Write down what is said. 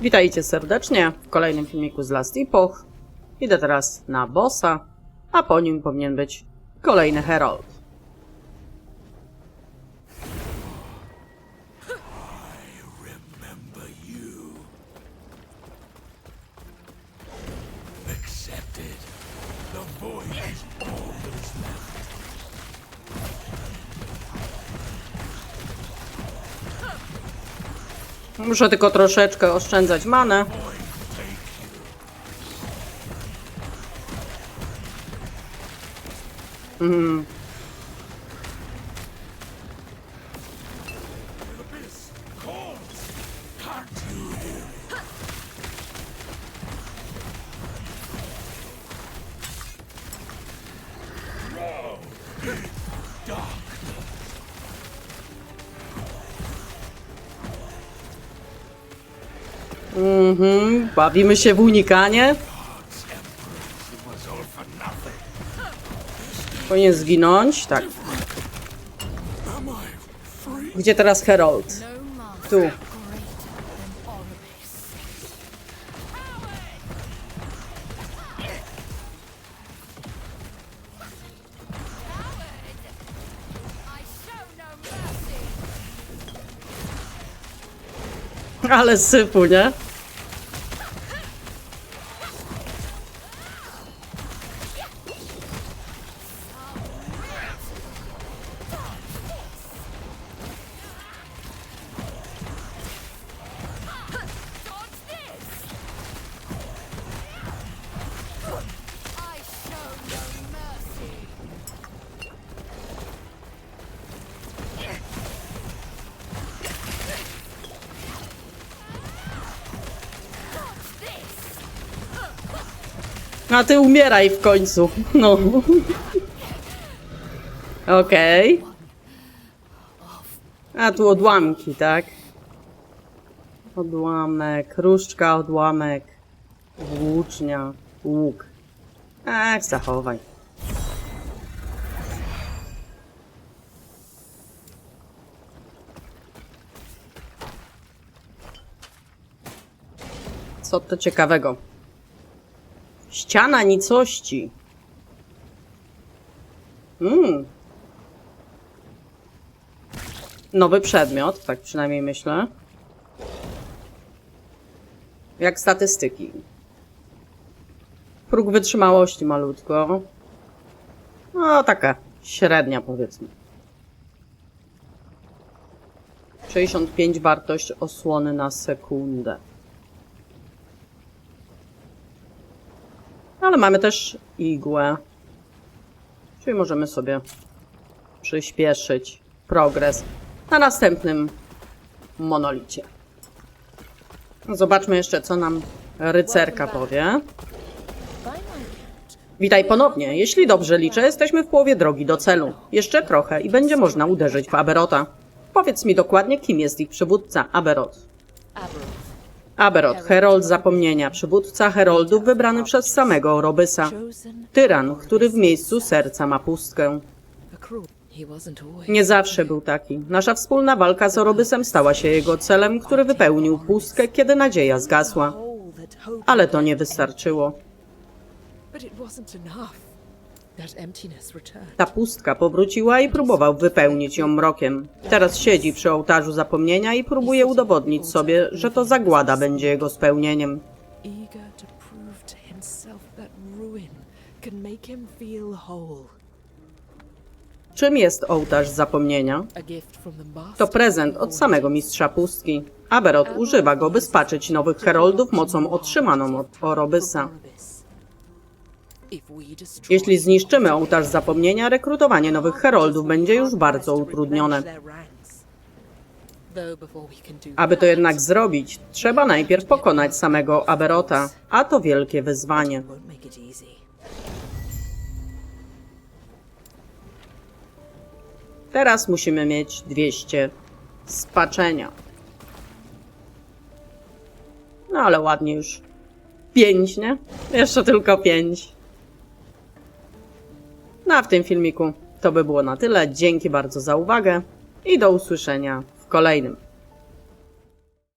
Witajcie serdecznie w kolejnym filmiku z Last Epoch. Idę teraz na bossa, a po nim powinien być kolejny Herald. accepted. The void is all that left. Muszę tylko troszeczkę oszczędzać manę. Mhm. Mhm. Bawimy się w unikanie. Powinien zginąć. Tak. Gdzie teraz master Tu. Ale sypu, nie? A ty umieraj w końcu. No. Okej. A tu odłamki, tak? Odłamek, różdżka, odłamek, włócznia, łuk. Ech, zachowaj. Co to ciekawego? Ściana nicości. Mm. Nowy przedmiot, tak przynajmniej myślę. Jak statystyki. Próg wytrzymałości malutko. No, taka średnia powiedzmy. 65 wartość osłony na sekundę. Ale mamy też igłę. Czyli możemy sobie przyspieszyć progres na następnym monolicie. Zobaczmy jeszcze, co nam rycerka powie. Witaj ponownie. Jeśli dobrze liczę, jesteśmy w połowie drogi do celu. Jeszcze trochę i będzie można uderzyć w Aberota. Powiedz mi dokładnie, kim jest ich przywódca, Aberot. Aberot, herold zapomnienia, przywódca heroldów wybrany przez samego Orobysa. Tyran, który w miejscu serca ma pustkę. Nie zawsze był taki. Nasza wspólna walka z Orobysem stała się jego celem, który wypełnił pustkę, kiedy nadzieja zgasła. Ale to nie wystarczyło. Ta pustka powróciła i próbował wypełnić ją mrokiem. Teraz siedzi przy ołtarzu zapomnienia i próbuje udowodnić sobie, że to zagłada będzie jego spełnieniem. Czym jest ołtarz zapomnienia? To prezent od samego mistrza pustki. Aberot używa go, by spaczyć nowych heroldów mocą otrzymaną od Orobysa. Jeśli zniszczymy ołtarz zapomnienia, rekrutowanie nowych heroldów będzie już bardzo utrudnione. Aby to jednak zrobić, trzeba najpierw pokonać samego Aberota, a to wielkie wyzwanie. Teraz musimy mieć 200 spaczenia. No ale ładnie już. 5, nie? Jeszcze tylko 5. No a w tym filmiku to by było na tyle. Dzięki bardzo za uwagę i do usłyszenia w kolejnym.